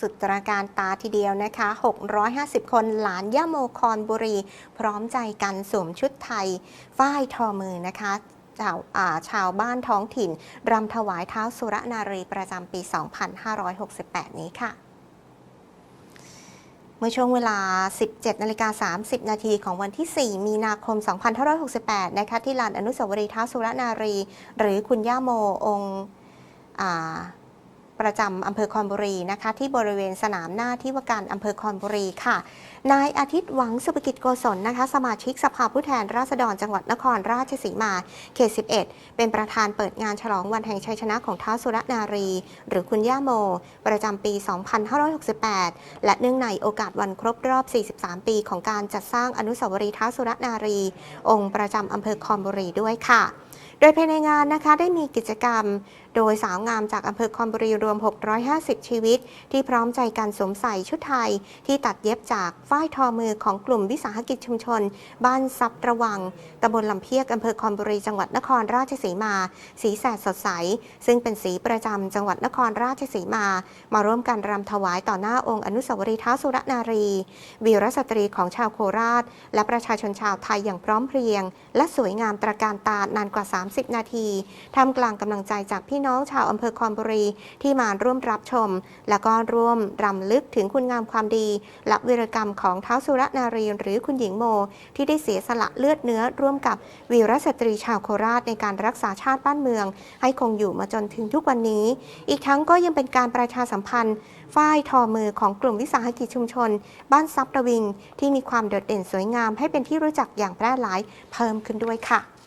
สุดตราการตาทีเดียวนะคะ 650 คนหลานย่าโมคอนบุรี พร้อมใจกันสวมชุดไทย ฝ้ายทอมือนะคะชาวาชาวบ้านท้องถิ่น รำถวายเท้าสุรนารีประจำปี 2568 นี้ค่ะ เมื่อช่วงเวลา 17นาฬิกา30 นาทีของวันที่ 4 มีนาคม 2568 นะคะ ที่ลานอนุสาวรีย์ท้าสุรนารี หรือคุณย่าโมองค์ ประจำอำเภอคอนบุรีนะคะ ที่บริเวณสนามหน้าที่ว่าการอำเภอคอนบุรีค่ะ นายอาทิตย์หวังสุภกิจโกศลนะคะ สมาชิกสภาผู้แทนราษฎรจังหวัดนครราชสีมา เขต 11 เป็นประธานเปิดงานฉลองวันแห่งชัยชนะของท้าวสุรนารี หรือคุณย่าโม ประจำปี 2568 และเนื่องในโอกาสวันครบรอบ 43 ปี ของการจัดสร้างอนุสาวรีย์ท้าวสุรนารี องค์ประจำอำเภอคอนบุรีด้วยค่ะ โดยภายในงานนะคะได้มีกิจกรรม โดยสาวงามจากอำเภอคอนบุรีรวม 650 ชีวิต ที่พร้อมใจกันสวมใส่ชุดไทย ที่ตัดเย็บจากฝ้ายทอมือของกลุ่มวิสาหกิจชุมชน บ้านซับระวังตำบลลำเพียกอำเภอคอนบุรีจังหวัดนครราชสีมา สีแสดสดใส ซึ่งเป็นสีประจำจังหวัดนครราชสีมา มาร่วมกันรำถวายต่อหน้าองค์อนุสาวรีย์ท้าวสุรนารี วีรสตรีของชาวโคราช และประชาชนชาวไทยอย่างพร้อมเพรียง และสวยงามตระการตา นานกว่า 30 นาทีท่ามกลางกำลังใจจากพี่น้องน้องชาวอำเภอคอนบุรี ที่มาร่วมรับชม และก็ร่วมรำลึกถึงคุณงามความดี และวีรกรรมของท้าวสุรนารีหรือคุณหญิงโม ที่ได้เสียสละเลือดเนื้อร่วมกับวีรสตรีชาวโคราชในการรักษาชาติบ้านเมือง ให้คงอยู่มาจนถึงทุกวันนี้ อีกทั้งก็ยังเป็นการประชาสัมพันธ์ฝ้ายทอมือของกลุ่มวิสาหกิจชุมชน บ้านซับระวิง ที่มีความโดดเด่นสวยงามให้เป็นที่รู้จักอย่างแพร่หลายเพิ่มขึ้นด้วยค่ะ